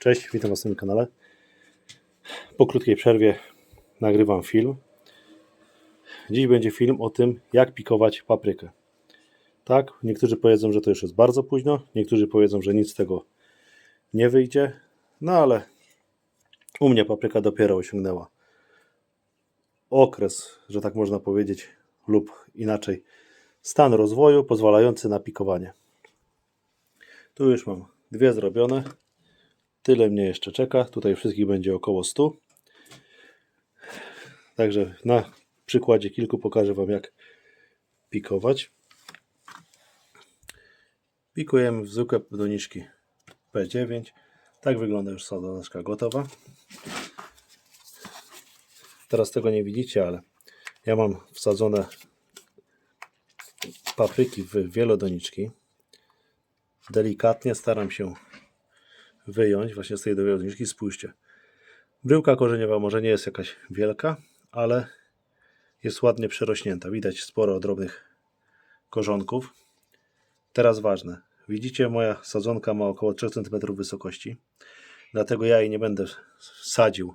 Cześć, witam Was na moim kanale. Po krótkiej przerwie nagrywam film. Dziś będzie film o tym, jak pikować paprykę. Tak, niektórzy powiedzą, że to już jest bardzo późno, niektórzy powiedzą, że nic z tego nie wyjdzie, no ale u mnie papryka dopiero osiągnęła okres, że tak można powiedzieć, lub inaczej, stan rozwoju pozwalający na pikowanie. Tu już mam dwie zrobione. Tyle mnie jeszcze czeka. Tutaj wszystkich będzie około 100. Także na przykładzie kilku pokażę Wam, jak pikować. Pikujemy w zwykłe doniczki P9. Tak wygląda już sadzoneczka gotowa. Teraz tego nie widzicie, ale ja mam wsadzone papryki w wielodoniczki. Delikatnie staram się wyjąć właśnie z tej wielodoniczki. Spójrzcie. Bryłka korzeniowa może nie jest jakaś wielka, ale jest ładnie przerośnięta. Widać sporo drobnych korzonków. Teraz ważne. Widzicie, moja sadzonka ma około 3 cm wysokości. Dlatego ja jej nie będę sadził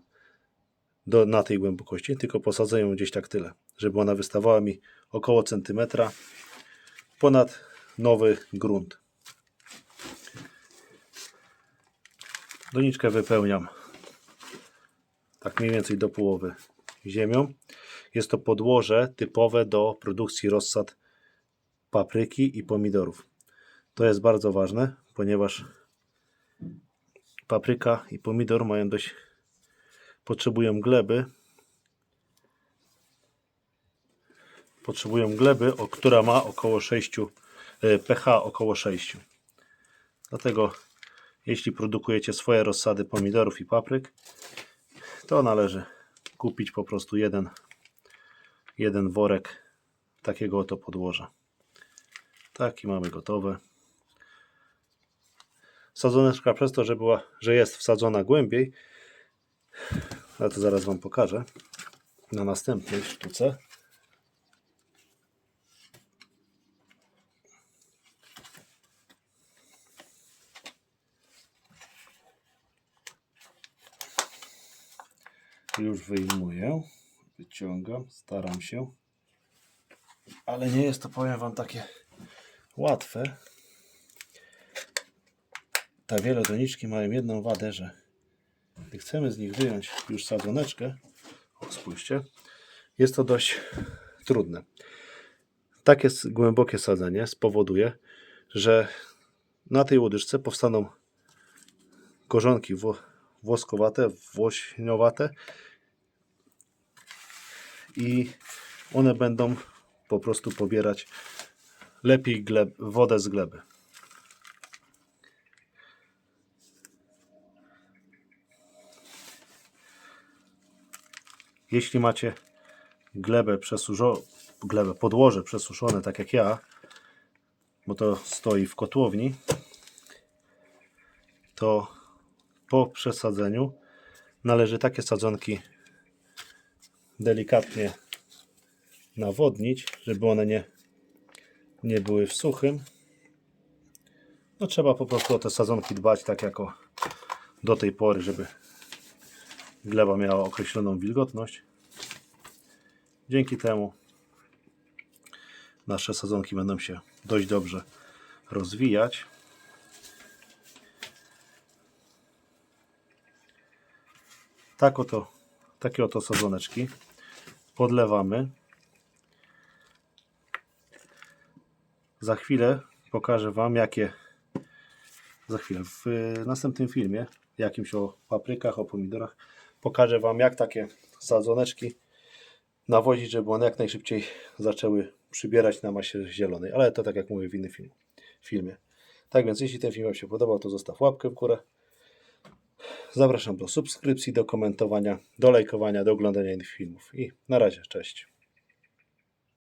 do, na tej głębokości, tylko posadzę ją gdzieś tak tyle, żeby ona wystawała mi około centymetra ponad nowy grunt. Doniczkę wypełniam tak mniej więcej do połowy ziemią. Jest to podłoże typowe do produkcji rozsad papryki i pomidorów. To jest bardzo ważne, ponieważ papryka i pomidor mają dość potrzebują gleby. Potrzebują gleby, o, która ma około 6 e, pH około 6. Dlatego jeśli produkujecie swoje rozsady pomidorów i papryk, to należy kupić po prostu jeden, jeden worek takiego oto podłoża. Taki mamy gotowe. Sadzoneczka przez to, że, była, że jest wsadzona głębiej, ale to zaraz Wam pokażę na następnej sztuce. Już wyjmuję, wyciągam, staram się, ale nie jest to, powiem Wam, takie łatwe. Te wielodoniczki mają jedną wadę, że gdy chcemy z nich wyjąć już sadzoneczkę, o spójrzcie, jest to dość trudne. Takie głębokie sadzenie spowoduje, że na tej łodyżce powstaną korzonki włoskowate, włośniowate i one będą po prostu pobierać lepiej gleb, wodę z gleby. Jeśli macie glebę przesuszoną, glebę, podłoże przesuszone, tak jak ja, bo to stoi w kotłowni, to po przesadzeniu należy takie sadzonki delikatnie nawodnić, żeby one nie, nie były w suchym. No trzeba po prostu o te sadzonki dbać tak jako do tej pory, żeby gleba miała określoną wilgotność. Dzięki temu nasze sadzonki będą się dość dobrze rozwijać. Tak oto, takie oto sadzoneczki podlewamy. Za chwilę pokażę Wam, jakie za chwilę w następnym filmie, jakimś o paprykach, o pomidorach, pokażę Wam, jak takie sadzoneczki nawozić, żeby one jak najszybciej zaczęły przybierać na masie zielonej. Ale to tak jak mówię w innym film, filmie. Tak więc, jeśli ten film Wam się podobał, to zostaw łapkę w górę. Zapraszam do subskrypcji, do komentowania, do lajkowania, do oglądania innych filmów. I na razie, cześć.